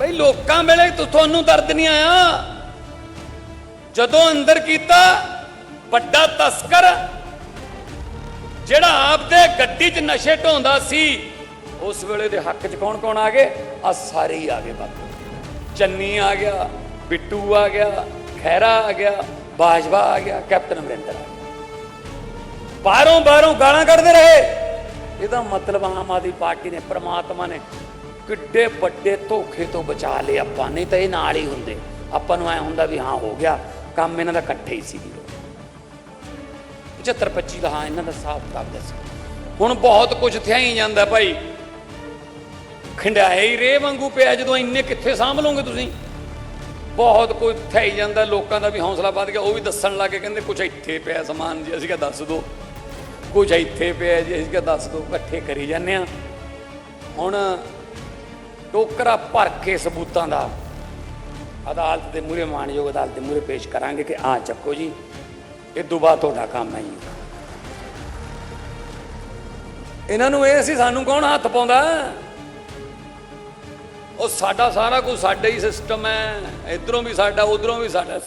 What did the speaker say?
ਬਈ ਲੋਕਾਂ ਵੇਲੇ ਤੁਹਾਨੂੰ ਦਰਦ ਨਹੀਂ ਆਇਆ? ਜਦੋਂ ਅੰਦਰ ਕੀਤਾ, ਵੱਡਾ ਤਸਕਰ, ਜਿਹੜਾ ਆਪਦੇ ਗੱਡੀ 'ਚ ਨਸ਼ੇ ਢੋਂਦਾ ਸੀ, ਉਸ ਵੇਲੇ ਦੇ ਹੱਕ 'ਚ ਕੌਣ ਕੌਣ ਆ ਗਏ? ਆ ਸਾਰੇ ਹੀ ਆ ਗਏ ਬਾਬੇ ਚੰਨੀ ਆ ਗਿਆ, ਬਿੱਟੂ ਆ ਗਿਆ ਖੈਰਾ ਆ ਗਿਆ, ਬਾਜਵਾ ਆ ਗਿਆ, ਕੈਪਟਨ ਅਮਰਿੰਦਰ ਆ ਗਿਆ। ਬਾਹਰੋਂ ਬਾਹਰੋਂ ਗਾਲਾਂ ਕੱਢਦੇ ਰਹੇ। ਇਹਦਾ ਮਤਲਬ ਆਮ ਆਦਮੀ ਪਾਰਟੀ ਨੇ, ਪ੍ਰਮਾਤਮਾ ਨੇ ਕਿੱਡੇ ਵੱਡੇ ਧੋਖੇ ਤੋਂ ਬਚਾ ਲਏ ਆਪਾਂ, ਨਹੀਂ ਤਾਂ ਇਹ ਨਾਲ ਹੀ ਹੁੰਦੇ। ਆਪਾਂ ਨੂੰ ਐ ਹੁੰਦਾ ਵੀ ਹਾਂ, ਹੋ ਗਿਆ, ਕੰਮ ਇਹਨਾਂ ਦਾ ਇਕੱਠੇ ਹੀ ਸੀ। 75 25 ਦਾ ਹਾਂ, ਇਹਨਾਂ ਦਾ ਸਾਫ਼ ਕਿਤਾਬ ਦੱਸ। ਹੁਣ ਬਹੁਤ ਕੁਝ ਥਿਆ ਹੀ ਜਾਂਦਾ ਭਾਈ। ਖੰਡਾਏ ਹੀ ਰੇ ਵਾਂਗੂ ਪਿਆ, ਜਦੋਂ ਇੰਨੇ ਕਿੱਥੇ ਸਾਂਭ ਲਓਗੇ ਤੁਸੀਂ? ਬਹੁਤ ਕੁਝ ਥਿਆ ਹੀ ਜਾਂਦਾ, ਲੋਕਾਂ ਦਾ ਵੀ ਹੌਸਲਾ ਵੱਧ ਗਿਆ, ਉਹ ਵੀ ਦੱਸਣ ਲੱਗੇ ਕਹਿੰਦੇ ਕੁਝ ਇੱਥੇ ਪਿਆ ਸਮਾਨ ਜੀ, ਅਸੀਂ ਕਿਹਾ ਦੱਸ ਦਿਓ ਕੁਝ ਇੱਥੇ ਪਿਆ ਜੀ, ਅਸੀਂ ਕਿਹਾ ਦੱਸ ਦਿਓ ਇਕੱਠੇ ਕਰੀ ਜਾਂਦੇ ਆ ਹੁਣ ਟੋਕਰਾ ਭਰ ਕੇ ਸਬੂਤਾਂ ਦਾ ਅਦਾਲਤ ਦੇ ਮੂਹਰੇ, ਮਾਨਯੋਗ ਅਦਾਲਤ ਦੇ ਮੂਹਰੇ ਪੇਸ਼ ਕਰਾਂਗੇ ਕਿ ਆ ਚੱਕੋ ਜੀ, ਇਹ ਦੁਬਾਰਾ ਤੁਹਾਡਾ ਕੰਮ ਹੈ ਜੀ। ਇਹਨਾਂ ਨੂੰ ਇਹ ਸੀ ਸਾਨੂੰ ਕੌਣ ਹੱਥ ਪਾਉਂਦਾ? ਉਹ ਸਾਡਾ ਸਾਰਾ ਕੁਝ ਸਾਡਾ ਹੀ ਸਿਸਟਮ ਹੈ। ਇਧਰੋਂ ਵੀ ਸਾਡਾ, ਉਧਰੋਂ ਵੀ ਸਾਡਾ।